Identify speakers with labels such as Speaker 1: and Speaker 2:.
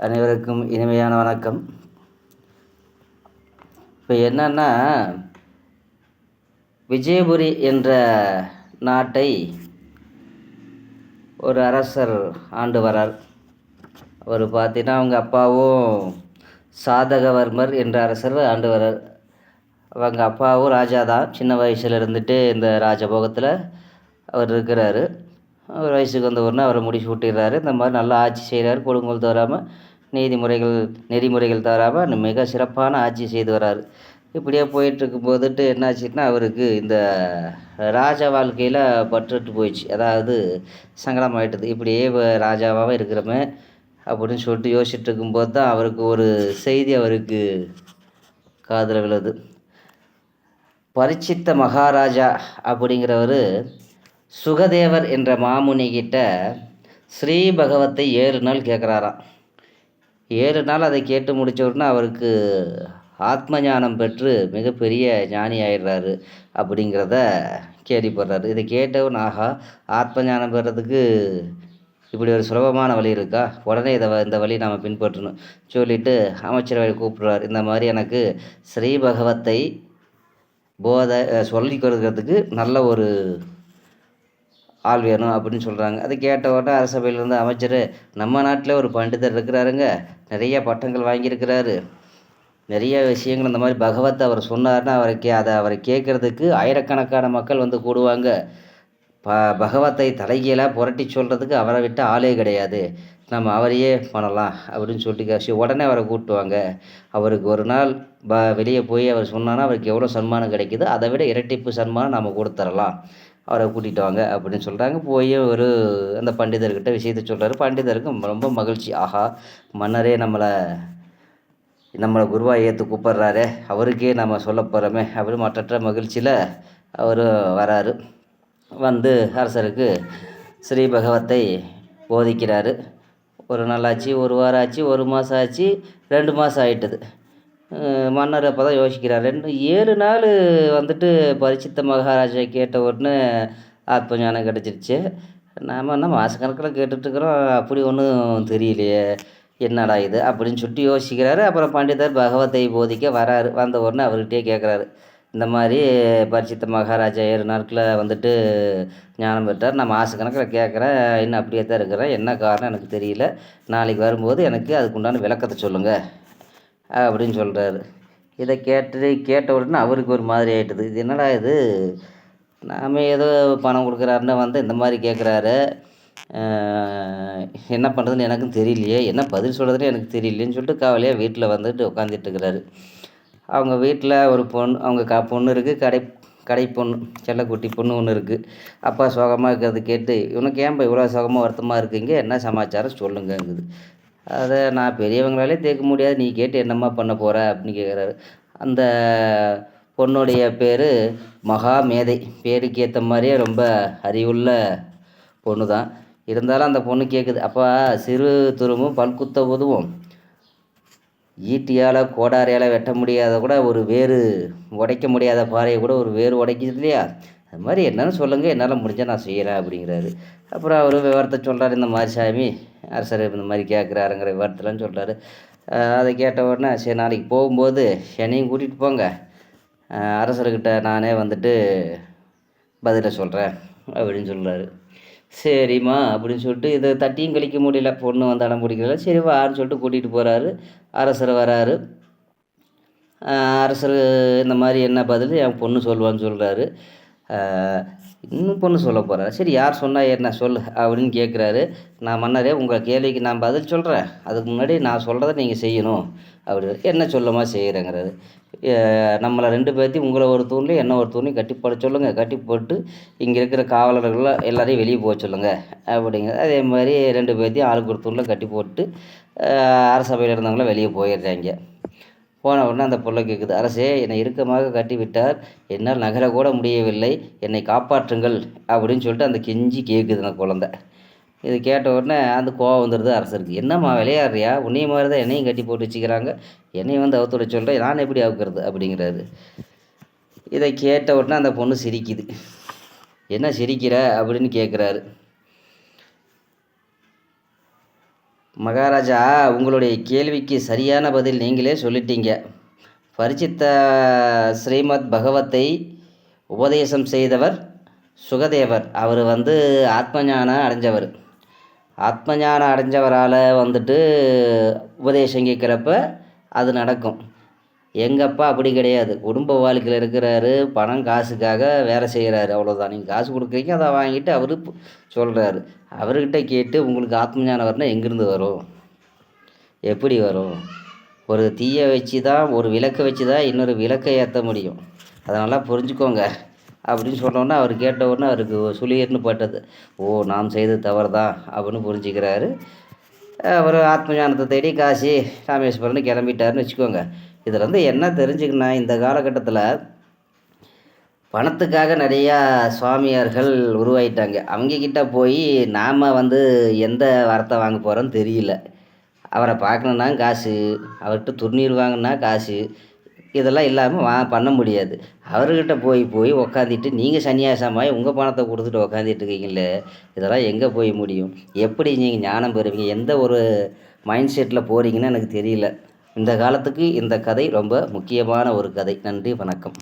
Speaker 1: அனைவருக்கும் இனிமையான வணக்கம். இப்போ என்னன்னா விஜயபுரி என்ற நாட்டை ஒரு அரசர் ஆண்டு வரார். அவர் பார்த்தீங்கன்னா அவங்க அப்பாவும் சாதகவர்மர் என்ற அரசர் ஆண்டு வரார். அவங்க அப்பாவும் ராஜா தான் சின்ன வயசில் இருந்துட்டு இந்த ராஜபோகத்தில் அவர் இருக்கிறாரு. ஒரு வயசுக்கு வந்த உடனே அவரை முடிச்சு விட்டுறாரு இந்த மாதிரி நல்லா ஆட்சி செய்கிறாரு கொடுங்கோல் தவறாமல் நீதிமுறைகள் நெறிமுறைகள் தவறாமல் மிக சிறப்பான ஆட்சி செய்து வராரு. இப்படியே போயிட்டுருக்கும் போதுட்டு என்னாச்சுன்னா அவருக்கு இந்த ராஜா வாழ்க்கையில் பற்றுட்டு போயிடுச்சு. அதாவது சங்கடமாயிட்டுது. இப்படியே ராஜாவாக ராஜாவாகவே இருக்கிறோமே அப்படின்னு சொல்லிட்டு யோசிச்சுட்டு இருக்கும்போது தான் அவருக்கு ஒரு செய்தி அவருக்கு காதில் விழுது. பரிச்சித்த மகாராஜா அப்படிங்கிறவர் சுகதேவர் என்ற மாமுனிகிட்ட ஸ்ரீ பகவத்தை ஏழு நாள் கேட்குறாராம் ஏழு நாள் அதை கேட்டு முடிச்ச அவருக்கு ஆத்ம ஞானம் பெற்று மிகப்பெரிய ஞானி ஆயிடுறாரு அப்படிங்கிறத கேள்விப்படுறாரு இதை கேட்டவன் ஆகா ஆத்ம ஞானம் பெறதுக்கு இப்படி ஒரு சுலபமான வழி இருக்கா? உடனே இதை வ- இந்த வழி நாம் பின்பற்றணும். சொல்லிட்டு அமைச்சரவை கூப்பிடுறார். இந்த மாதிரி எனக்கு ஸ்ரீ பகவத்தை போதை சொல்லி கொடுக்கறதுக்கு நல்ல ஒரு ஆள் வேணும் அப்படின்னு சொல்கிறாங்க அது கேட்ட உடனே அரசபையிலிருந்து அமைச்சர் நம்ம நாட்டில் ஒரு பண்டிதர் இருக்கிறாருங்க. நிறைய பட்டங்கள் வாங்கியிருக்கிறாரு. நிறைய விஷயங்கள் இந்த மாதிரி பகவத் அவர் சொன்னார்னா அவரை கே அதை அவரை கேட்குறதுக்கு ஆயிரக்கணக்கான மக்கள் வந்து கூடுவாங்க. ப பகவத்தை தலைகீழாக புரட்டி சொல்கிறதுக்கு அவரை விட்டு ஆளே கிடையாது. நம்ம அவரையே பண்ணலாம் அப்படின்னு சொல்லிட்டு உடனே அவரை கூட்டுவாங்க அவருக்கு ஒரு நாள் ப வெளியே போய் அவர் சொன்னான்னா அவருக்கு எவ்வளோ சன்மானம் கிடைக்குதோ அதை விட இரட்டிப்பு சன்மானம் நம்ம கொடுத்துடலாம் அவரை கூட்டிகிட்டு வாங்க அப்படின்னு சொல்கிறாங்க போய் ஒரு அந்த பண்டிதர்கிட்ட விஷயத்தை சொல்கிறாரு பண்டிதருக்கு ரொம்ப மகிழ்ச்சி. ஆஹா மன்னரே நம்மளை நம்மளை குருவா ஏற்று கூப்பிட்றாரே. அவருக்கே நம்ம சொல்ல போகிறோமே அப்படின்னு மற்றற்ற மகிழ்ச்சியில் அவர் வராரு. வந்து அரசருக்கு ஸ்ரீ பகவத்தை போதிக்கிறாரு. ஒரு நாள் ஆச்சு ஒரு வாரம் ஆச்சு ஒரு மாதம் ஆச்சு ரெண்டு மாதம் ஆயிட்டுது. மன்னர் அப்போ தான் யோசிக்கிறார். ரெண்டு ஏழு நாள் வந்துட்டு பரிசித்த மகாராஜா கேட்ட உடனே ஆத்ம ஞானம் கிடச்சிருச்சு. நாம் என்ன மாதக்கணக்கில் கேட்டுட்ருக்குறோம் அப்படி ஒன்றும் தெரியலையே. என்னடா இது? அப்படின்னு சொல்லிட்டு யோசிக்கிறாரு. அப்புறம் பண்டிதர் பகவத்தை போதிக்க வராரு. வந்த உடனே அவர்கிட்டயே கேட்குறாரு இந்த மாதிரி பரிசித்த மகாராஜா ஏழு நாட்களில் வந்துட்டு ஞானம் பெற்றார். நான் மாதக்கணக்கில் கேட்குறேன் இன்னும் அப்படியே தான் இருக்கிறேன். என்ன காரணம் எனக்கு தெரியல. நாளைக்கு வரும்போது எனக்கு அதுக்குண்டான விளக்கத்தை சொல்லுங்கள் அப்படின்னு சொல்கிறாரு இதை கேட்டு கேட்ட உடனே அவருக்கு ஒரு மாதிரி ஆகிட்டுது இது என்னடா இது? நாம் ஏதோ பணம் கொடுக்குறாருன்னு வந்து இந்த மாதிரி கேட்குறாரு என்ன பண்ணுறதுன்னு எனக்கும் தெரியலையே. என்ன பதில் சொல்கிறதுன்னு எனக்கு தெரியலையேன்னு சொல்லிட்டு காவலையாக வீட்டில் வந்துட்டு உட்காந்துட்டுருக்கிறாரு அவங்க வீட்டில் ஒரு பொண்ணு அவங்க க பொண்ணு இருக்குது கடை கடை பொண்ணு செல்லக்குட்டி பொண்ணு ஒன்று இருக்குது அப்பா சோகமாக இருக்கிறது கேட்டு இவனுக்கு ஏன்பா இவ்வளோ சோகமாக வருத்தமாக இருக்குங்க? என்ன சமாச்சாரம் சொல்லுங்கங்குது. அதை நான் பெரியவங்களாலே தேக்க முடியாது. நீ கேட்டு என்னம்மா பண்ண போகிற அப்படின்னு கேட்குறாரு. அந்த பொண்ணுடைய பேர் மகா மேதை பேருக்கு ஏற்ற மாதிரியே ரொம்ப அறிவுள்ள பொண்ணு தான் இருந்தாலும் அந்த பொண்ணு கேட்குது அப்பா சிறு துரும்பும் பல்குத்த உதவும் ஈட்டியால் கோடாரியால் வெட்ட முடியாத கூட ஒரு வேறு உடைக்க முடியாத பாறையை கூட ஒரு வேறு உடைக்குது இல்லையா? அது மாதிரி என்னன்னு சொல்லுங்கள் என்னால் முடிஞ்சால் நான் செய்கிறேன் அப்படிங்கிறாரு. அப்புறம் அவர் விவரத்தை சொல்கிறார் இந்த மாதிரி சாமி அரசர் இந்த மாதிரி கேட்குறாருங்கிற விவரத்தெல்லாம் சொல்கிறாரு அதை கேட்ட உடனே சரி நாளைக்கு போகும்போது என்னையும் கூட்டிகிட்டு போங்க. அரசர்கிட்ட நானே வந்துட்டு பதிலை சொல்கிறேன் அப்படின்னு சொல்கிறாரு சரிம்மா அப்படின்னு சொல்லிட்டு இதை தட்டியும் கழிக்க முடியல பொண்ணு வந்து அடம் பிடிக்கல. சரி வான்னு சொல்லிட்டு கூட்டிகிட்டு போகிறாரு அரசர் வராரு. அரசர் இந்த மாதிரி என்ன பதில் என் பொண்ணு சொல்லுவான்னு சொல்கிறாரு இன்னும் பொண்ணு சொல்ல போகிறாரு சரி யார் சொன்னால் என்ன சொல்லு அப்படின்னு கேட்குறாரு நான் மன்னரே உங்கள் கேள்விக்கு நான் பதில் சொல்கிறேன் அதுக்கு முன்னாடி நான் சொல்கிறத நீங்கள் செய்யணும். அப்படி என்ன சொல்லமா செய்கிறேங்கிறாரு நம்மளை ரெண்டு பேர்த்தையும் உங்களை ஒரு தூண்லையும் என்ன ஒரு தூண்லையும் கட்டி போட சொல்லுங்கள் கட்டி போட்டு இங்கே இருக்கிற காவலர்கள் எல்லாரையும் வெளியே போக சொல்லுங்கள் அப்படிங்கிற அதே மாதிரி ரெண்டு பேர்த்தையும் ஆளுக்கு ஒரு தூணில் கட்டி போட்டு அரசபையில் இருந்தவங்களாம் வெளியே போயிடுறாங்க. போன உடனே அந்த பொருளை கேட்குது அரசே என்னை இறுக்கமாக கட்டி விட்டார் என்னால் நகர கூட முடியவில்லை. என்னை காப்பாற்றுங்கள் அப்படின்னு சொல்லிட்டு அந்த கெஞ்சி கேட்குது அந்த குழந்தை. இது கேட்ட உடனே அந்த கோவம் வந்துடுது அரசருக்கு. என்னம்மா விளையாடுறியா? உன்னைய மாதிரி தான் என்னையும் கட்டி போட்டு வச்சுக்கிறாங்க. என்னையும் வந்து அவத்தோட சொல்கிறேன் நான் எப்படி அவுக்கிறது? அப்படிங்கிறாரு. இதை கேட்ட உடனே அந்த பொண்ணு சிரிக்குது. என்ன சிரிக்கிற? அப்படின்னு கேட்குறாரு. மகாராஜா உங்களுடைய கேள்விக்கு சரியான பதில் நீங்களே சொல்லிட்டீங்க. பரிச்சித்த ஸ்ரீமத் பகவத்தை உபதேசம் செய்தவர் சுகதேவர். அவர் வந்து ஆத்மஞானம் அடைஞ்சவர். ஆத்மஞானம் அடைஞ்சவரால் வந்துட்டு உபதேசம் கேட்குறப்ப அது நடக்கும். எங்கள் அப்பா அப்படி கிடையாது. குடும்ப வாழ்க்கையில் இருக்கிறாரு பணம் காசுக்காக வேலை செய்கிறாரு அவ்வளோதான் நீங்கள் காசு கொடுக்குறீங்க அதை வாங்கிட்டு அவர் சொல்கிறாரு அவர்கிட்ட கேட்டு உங்களுக்கு ஆத்ம ஞானம் வரணும் எங்கேருந்து வரும்? எப்படி வரும்? ஒரு தீயை வச்சு தான் ஒரு விளக்கை வச்சு தான் இன்னொரு விளக்கை ஏற்ற முடியும். அதனால் புரிஞ்சுக்கோங்க. அப்படின்னு சொன்னோன்னே அவர் கேட்ட உடனே அவருக்கு சுளியர்னு பட்டது. ஓ நாம் செய்தது தவறு தான் அப்படின்னு புரிஞ்சுக்கிறாரு. அவர் ஆத்ம ஞானத்தை தேடி காசி ராமேஸ்வரன் கிளம்பிட்டாருன்னு வச்சுக்கோங்க. இதில் வந்து என்ன தெரிஞ்சுக்கணும் இந்த காலகட்டத்தில் பணத்துக்காக நிறையா சுவாமியார்கள் உருவாயிட்டாங்க. அவங்கக்கிட்ட போய் நாம் வந்து எந்த வார்த்தை வாங்க போகிறோன்னு தெரியல. அவரை பார்க்கணுன்னா காசு அவர்கிட்ட துணிர் வாங்கினா காசு இதெல்லாம் இல்லாமல் வா பண்ண முடியாது. அவர்கிட்ட போய் போய் உக்காந்துட்டு நீங்கள் சன்னியாசமாய் உங்கள் பணத்தை கொடுத்துட்டு உக்காந்துட்டு இருக்கீங்களே இதெல்லாம் எங்கே போய் முடியும்? எப்படி நீங்கள் ஞானம் பெறுவீங்க? எந்த ஒரு மைண்ட் செட்டில் போகிறீங்கன்னு எனக்கு தெரியல. இந்த காலத்துக்கு இந்த கதை ரொம்ப முக்கியமான ஒரு கதை. நன்றி வணக்கம்.